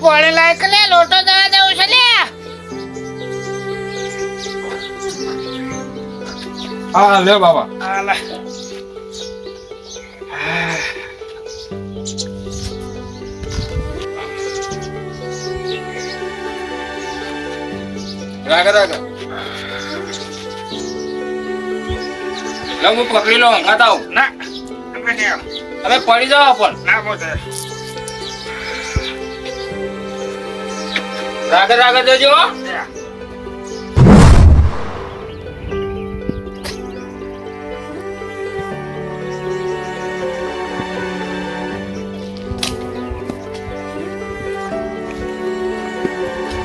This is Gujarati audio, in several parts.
એકલે લોટો દવા દઉં છે લે. હા લે બાબા. આલા રાગ રાગ. લો હું પકડી લો હંગાતા ના. અમે પડી જાવ પણ. ના મોટે રાગ રાગ દેજો હો.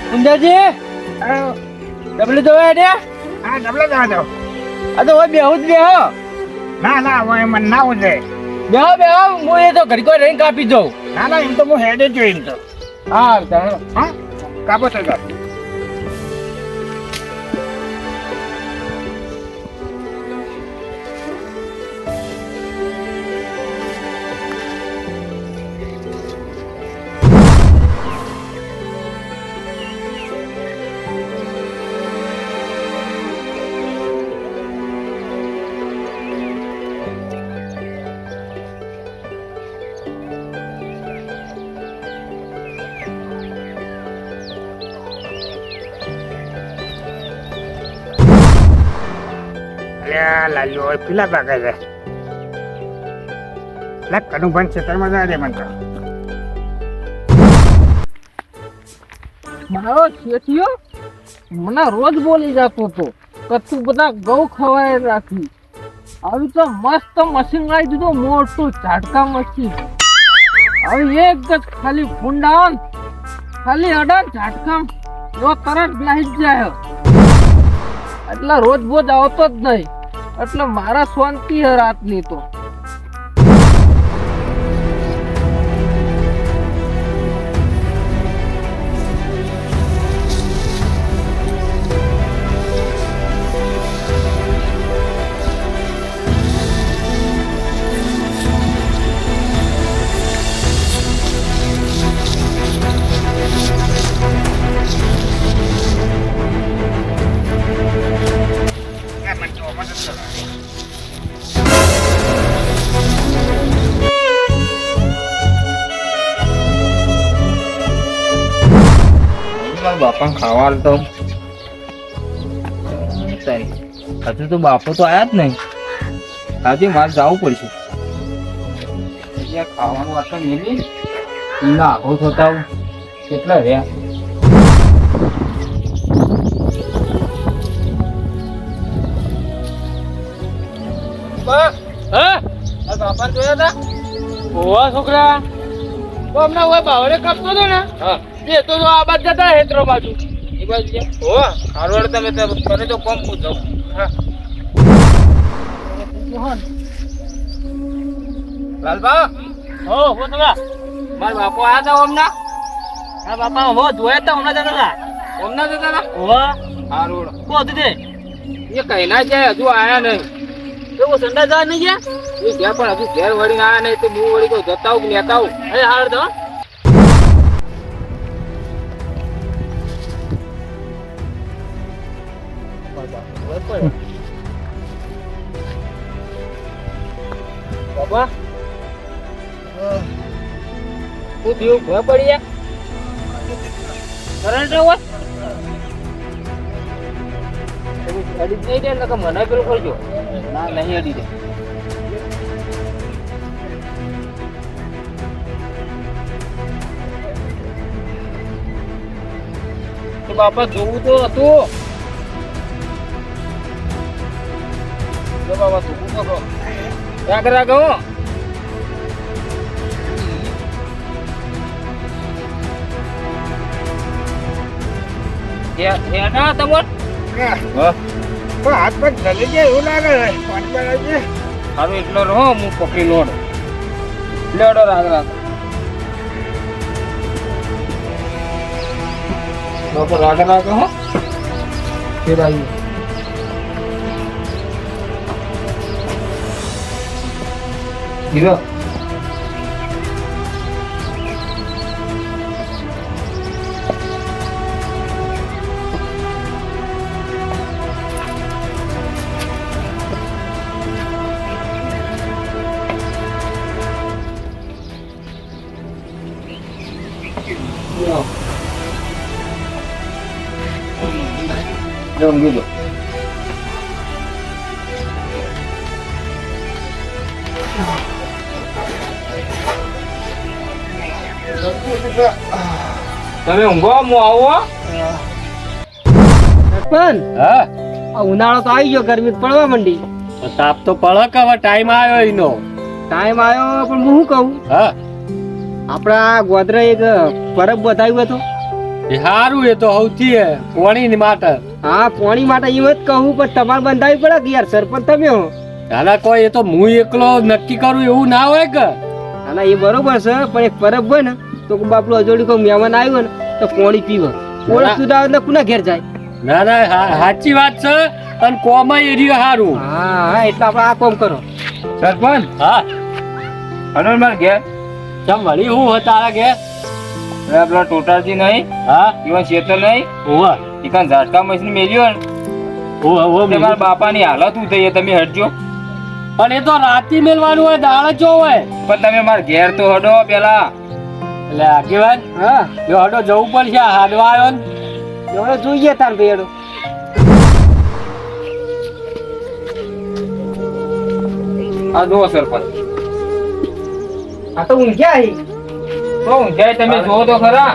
સુંદરજી ડબલું હા દો આ તો હોય બેહું જ બેહો. ના ના હવે મને ના ઉજે બેહો બેહો હું એ તો ઘડીકો રહીને કાપી દઉં. ના ના એમ તો હું હેડે જોઈ એમ તો. હા ચાલો હા? કાપો તો લાલ્યો હોય, પીલા પાકે છે લે કનું ભાઈ ખેતરમાં મારો શેઠિયો, મને રોજ બોલી જતો હતો કે બધા ગૌ ખવાય રાખી. આવી તો મસ્ત મશીન લાવી દીધું, મોટું ઝાટકા મશીન હવે એક જ ખાલી ફૂંડાવન ખાલી અડન ઝાટકા જો તરત લાઈ જાય. એટલે રોજ બોજ આવતો જ નહીં. એટલે મારા શાંતિ હે રાતની તો. બાપા ખાવા તો. હજુ તો બાપો તો આયા જ નહીં. આજે મારે જવું પડશે. ખાવાનું આટલો મેલી. એના આઘો થતા કેટલા રહ્યા? હા? આ જોયા હતા ઓવા છોકરા. હમણાં ઓય કાપતો હતો ને? હા. એ તો આ બાજુ જતા હેતરો બાજુ. એ બાજુ હો હારવાડ તમે તને તો કોમ પૂછો. હા. લાલબા હો હો મારા બાપો આયા તા ઓમના? આ બાપા હો ધોયા તા જતા ઓમના જતા હતા ઓવા હારોડ. કો તે? એ કઈ ના જાય હજુ આયા નહીં. કેવું સંડા જા નહીં ગયા? એ ગયા પણ હજુ ઘેર વળીને આયા નહીં તો હું વળી કોઈ જતા આવું કે લેતા આવું અરે હાર તો. દીવ ભય પડી કરંટ હોય? અડી નહીં દે કે મને પેલું કરજો. ના, નહીં અડી દે. બાપા જોવું તો હતું. બાબા તું રાગ રાગ હો ધ્યાન ના તમાર હા હા તો હાથ પગ જલી જાય એવું લાગે છે પાંચ પર છે સારું એટલો રહો હું પકડી લોડ લેડો રાગ રાગ બાપા રાગ રાગ હો ફિર આવીએ હીરો જો ઊંઘી લો તમે ઊંઘો હું આવો પણ હા. આ ઉનાળો તો આવી ગયો ગરમી પડવા માંડી. તાપ તો પડે કે હવે ટાઈમ આવ્યો એનો. ટાઈમ આવ્યો પણ હું શું કહું? હા. આપણા ગોદરા એક પરબ બતાવ્યું હતું. એ સારું એ તો સૌથી પોણી માટે. હા પોણી માટે એમ જ કહું પણ તમારે બંધાવી પડે કે યાર સરપંચ તમે હો? દાદા કોઈ એ તો હું એકલો નક્કી કરું એવું ના હોય કે? ના એ બરોબર છે પણ એક પરબ હોય ને તો બાપડું અજોડી કોઈ મહેમાન આવ્યો ને તો પોણી પીવે. ઓળખ સુધા આવે કુના ઘેર જાય? ના ના હા- સાચી વાત છે અને કોમાં એરિયો હારું. હા હા એટલે આપણે આ કોમ કરો. સરપંચ? હા. હનુમાન માર ઘેર? ચમ વળી હું હે તારા ઘેર? પેલા ટોટાજી નહીં હા ઈવન શેતર નહીં. ઓવા ઈકાન ઝાટકા મશીન મેલ્યો ને. ઓવા ઓવા મારા બાપાની હાલત હું થઈ તમે હટજો. પણ એ તો રાતી મેલવાનું હોય દાળ જો હોય. પણ તમે માર ઘેર તો હડો પેલા. એટલે આગેવાન હા. જો હડો જવું પડશે હાડવા આવ્યો ને. જોડે જોઈએ તાર ભેડો. આ દો સરપંચ. આ તો ઊંઘ્યા હી. તો ઊંઘાય તમે જોવો તો ખરા.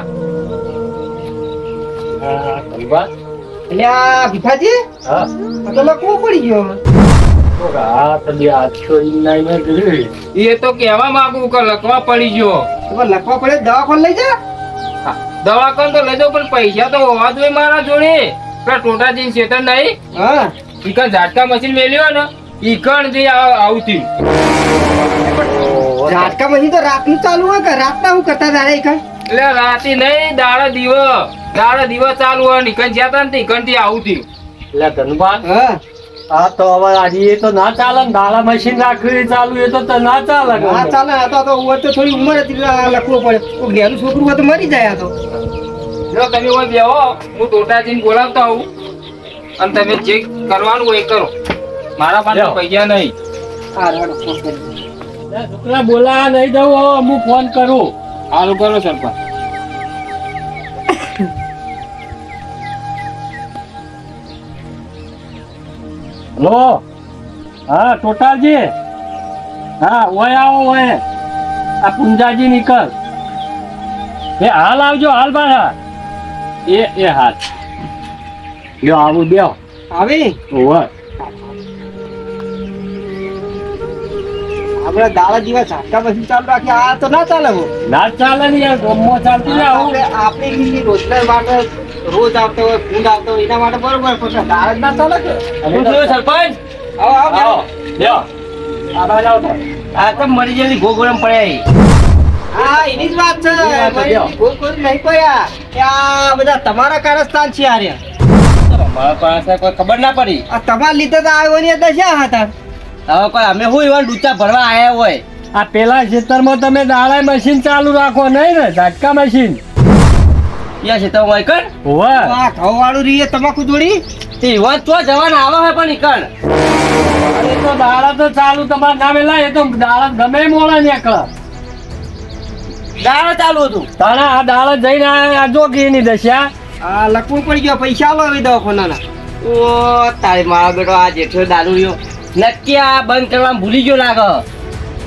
આ ભીખાજી? હા. પડી ગયો. એ તો કેવા માંગુ કે લખવા પડી ગયો. તો લખવા પડે દવાખાન લઈ જા. દવાખાન તો લઈ જાઉં પણ પૈસા તો હોવા જોઈએ મારા જોડે. ટોટા જઈને શેતર નહીં. હા. ઈકણ ઝાટકા મશીન મેલ્યો ને ઈકણ જે આવતી. ઝાટકા પછી તો રાતનું ચાલુ હોય કે રાતના હું કરતા તારે કઈ? એટલે રાતી નહીં દાડા દીવ. દાડા દીવ ચાલુ હોય નીકળી જ્યાં તા ને નીકળથી આવતી એટલે ધનબાન હા. આ તો હવે આજે એ તો ના ચાલે ને દાડા મશીન રાખવી ચાલુ એ તો તો ના ચાલે ના ચાલે આ તો ઉંમર તો થોડી ઉંમર હતી એટલે આ લખવું પડે. કોઈ ઘેરું છોકરું હોય તો મરી જાય આ તો. જો તમે હોય બેહો હું ટોટાજીને બોલાવતો આવું. અને તમે જે કરવાનું હોય એ કરો. મારા પાસે પૈસા નહીં. હા. છોકરા બોલા નહીં દઉં હું ફોન કરું. સારું કરો સરપંચ. હેલો? હા ટોટાલજી? હા ઓય આવો ઓય આ પુંજાજી નીકળ. એ હાલ આવજો હાલ બાળા એ એ હાલ. લ્યો આવું દેવ આવી? ઓય આપણે દાડા દિવસ ઝાટકા મશીન ચાલુ રાખી. આ તો ના ચાલે હો. ના ચાલે ને યાર ગમો ચાલતી ને આપણે આપણે કેટલી રોજગાર માટે રોજ આવતો હોય ફૂડ આવતો હોય એના માટે બરોબર પણ દાડા ના ચાલે કે? સરપંચ? આવો આવો લ્યો આ બાજુ. આ તો મરી જલ્દી ગોગોરમ પડ્યા હા એની જ વાત છે. ગોગોરમ નહીં પડ્યા. આ બધા તમારા કારસ્તાન છે આર્ય અમારા પાસે કોઈ ખબર ના પડી. આ તમારા લીધે તો આવ્યો ની દશા હતા. હવે કોઈ અમે હું એવા ડૂચા ભરવા આયા હોય? આ પેલા ખેતરમાં તમે દાળા મશીન ચાલુ રાખો નહીં ને? ઝાટકા મશીન યા તો હોય કણ આ ઘઉં વાળું રીએ તમાકુ જોડી? તે એવા તો જવાના આવા હોય પણ ઈકણ અરે તો દાળા તો ચાલુ તમારા નામે લાય એ તો દાળા ગમે મોડા નીકળે. દાળા ચાલુ હતું. તાણા આ દાળા જઈને આ જો કે એની દશા. આ લખવું પડી ગયો પૈસા લાવી દો દવાખાનાના. ઓ તારે મારો બેટો આ જેઠો દારૂ રહ્યો. નક્કી આ બંધ કરવા ભૂલી ગયો લાગે.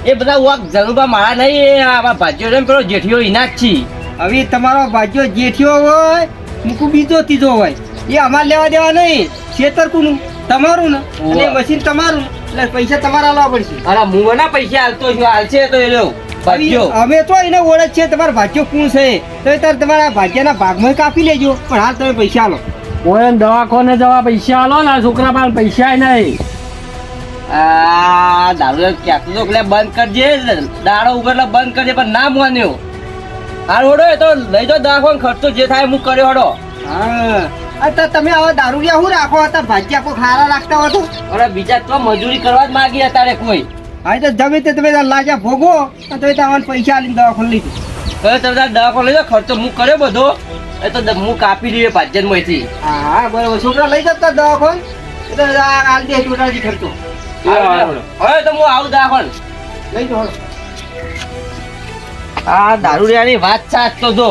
એ બધા વાક જનુબા મારા નહીં એ આવા ભાજ્યો છે ને પેલો જેઠિયો એના જ છી. હવે તમારો ભાજ્યો જેઠિયો હોય મૂકું બીજો ત્રીજો હોય. એ અમારે લેવા દેવા નહીં છેતરકુનું કોનું તમારું ને અને એ મશીન તમારું એટલે પૈસા તમારે લાવવા પડશે. અરે હું ના પૈસા હાલતો છું હાલશે તો એ લો ભાજ્યો હવે અમે તો એને ઓળખ છે તમારો ભાગ્યો કોણ છે? તો તાર તમારા ભાગ્યના ભાગમાં કાપી લેજો પણ હાલ તમે પૈસા આલો. કોઈ દવાખાને જવા પૈસા આલો ને આ છોકરા પાસે પૈસા નહીં. આ દારૂ ક્યાંક તો એટલે બંધ કરજે દાડો ઉગડલા બંધ કરજે પણ ના માન્યો હાર હોડો એ તો લઈ જાઓ દવાખાને ખર્ચો જે થાય હું કર્યો હડો હા અત્યારે તમે આવા દારૂડિયા શું રાખો હતા ભાગ્યા કોઈ ખારા રાખતા હતો તો અરે બીજા તો મજૂરી કરવા જ માગી અત્યારે કોઈ હા તો જમે તે તમે લાજા ભોગો તમે તમારે પૈસા આલીને જાઓ હવે તમે તાર દવાખાને લઈ જાઓ ખર્ચો હું કર્યો બધો એ તો હું કાપી લઈએ પાજનમાંથી હા હા બરોબર છોકરા લઈ જતા દવાખાને એ તો આ આલ દે ચોટાડી ખર્ચો હવે તો હું આવું દવાખાને લઈ જાઓ આ દારૂડિયાની વાત સાચ તો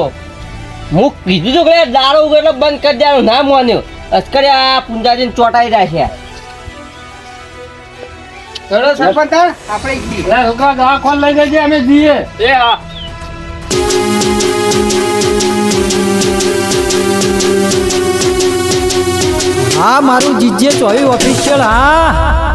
હું કીધું છું કે દાડો ઉગડલો બંધ કરી દેવાનું. ના માન્યો. અસ્કરે આ પુંજાજીને ચોટાઈ ચલો સરપંચ આપણે લઈ જજે અમે જઈએ. એ હા. હા મારું જીજે ચોવી ઓફિશિયલ હા.